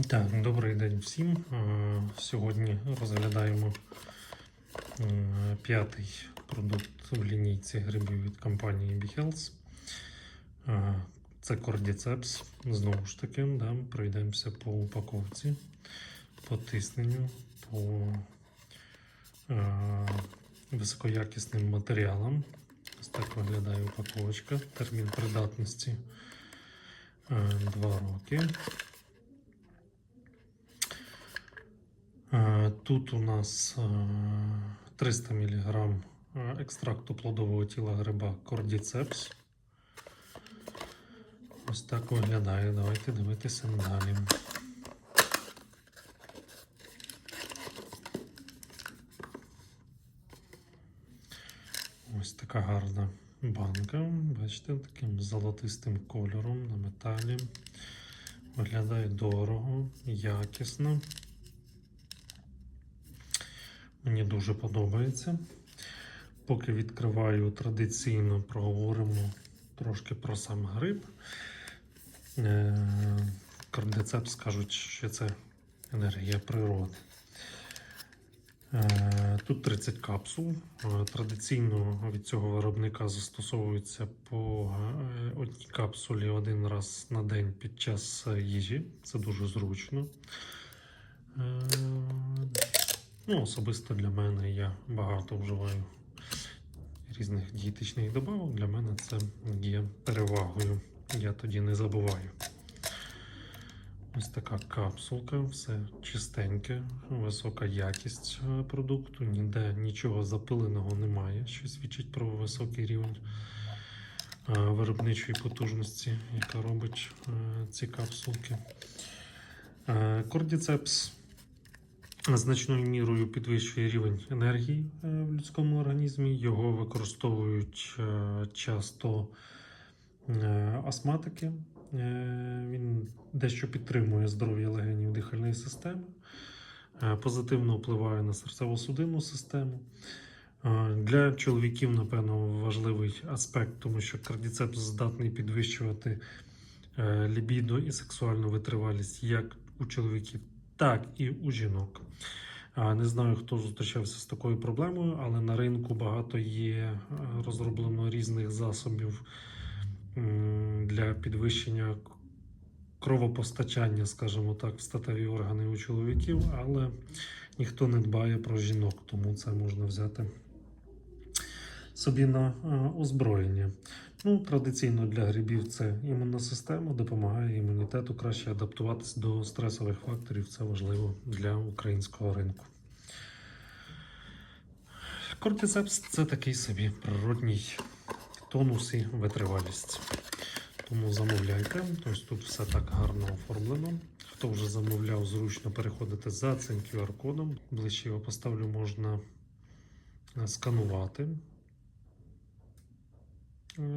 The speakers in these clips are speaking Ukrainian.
Так, добрий день всім. Е, Сьогодні розглядаємо е, п'ятий продукт в лінійці грибів від компанії Behealth. Е, Це Cordyceps. Знову ж таки, да, пройдемося по упаковці, по тисненню, по високоякісним матеріалам. Ось так виглядає упаковочка. Термін придатності 2 роки. Тут у нас е, 300 мг екстракту плодового тіла гриба Cordyceps. Ось так виглядає. Давайте дивитися далі. Ось така гарна банка. Бачите, таким золотистим кольором на металі. Виглядає дорого, якісно. Мені дуже подобається. Поки відкриваю, традиційно проговоримо трошки про сам гриб. Е, Кардицепс кажуть, що це енергія природи. Е, Тут 30 капсул. Е, Традиційно від цього виробника застосовується по одній капсулі один раз на день під час їжі. Це дуже зручно. Ну, особисто для мене я багато вживаю різних дієтичних добавок. Для мене це є перевагою. Я тоді не забуваю. Ось така капсулка, все чистеньке, висока якість е, продукту, ніде нічого запиленого немає, що свідчить про високий рівень е, виробничої потужності, яка робить е, ці капсулки. Cordyceps значною мірою підвищує рівень енергії е, в людському організмі. Його використовують е, часто е, астматики. Він дещо підтримує здоров'я легенів дихальної системи, позитивно впливає на серцево-судинну систему. Для чоловіків, напевно, важливий аспект, тому що кардіцепс здатний підвищувати лібідо і сексуальну витривалість як у чоловіків, так і у жінок. Не знаю, хто зустрічався з такою проблемою, але на ринку багато є е, розроблено різних засобів для підвищення кровопостачання, скажімо так, в статеві органи у чоловіків, але ніхто не дбає про жінок, тому це можна взяти собі на е, озброєння. Ну, традиційно для грибів це імунна система, допомагає імунітету краще адаптуватися до стресових факторів. Це важливо для українського ринку. Кортицепс це такий собі природній тонус і витривалість. Тому замовляйте. Ось тут все так гарно оформлено. Хто вже замовляв, зручно переходити за цим QR-кодом. Ближче його поставлю, можна сканувати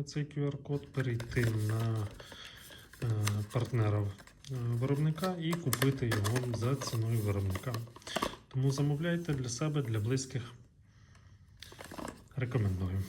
цей QR-код, перейти на е, партнера е, виробника і купити його за ціною виробника. Тому замовляйте для себе, для близьких. Рекомендую.